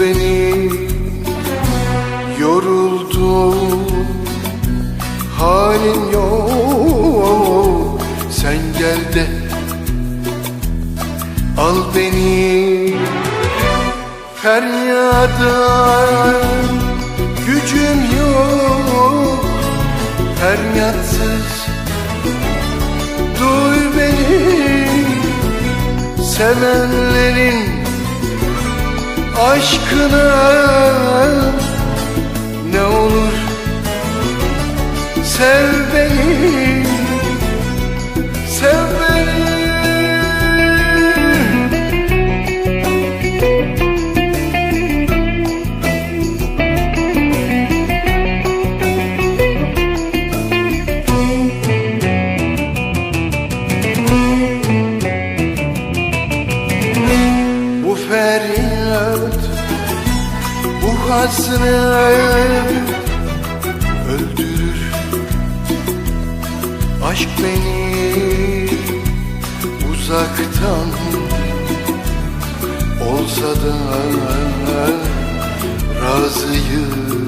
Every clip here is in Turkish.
beni. Yoruldum. Halin yok. Sen gel de al beni. Feryada gücüm yok. Feryatsız duy beni. Sevenlerin aşkına ne olur sev beni sev beni. Bu feryat hasret Öldürür. Aşk beni Uzaktan Olsa da Razıyım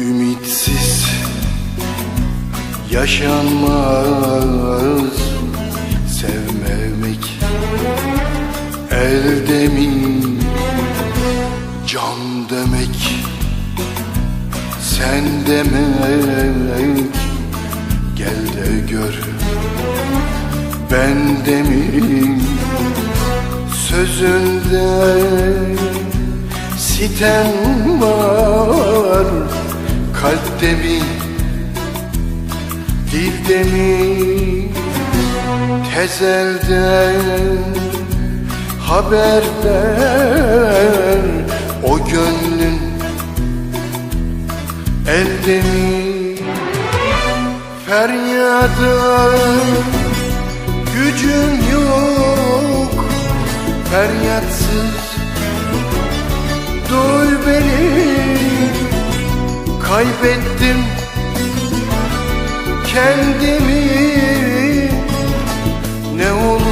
Ümitsiz yaşanmaz Sevmemek elde mi can demek Sen demek gel de gör Ben de mi sözünde sitem var Kalpte mi dilde mi tezelden haber ver O gönlün elde mi feryada gücüm yok feryatsız kaybettim kendimi. Ne olur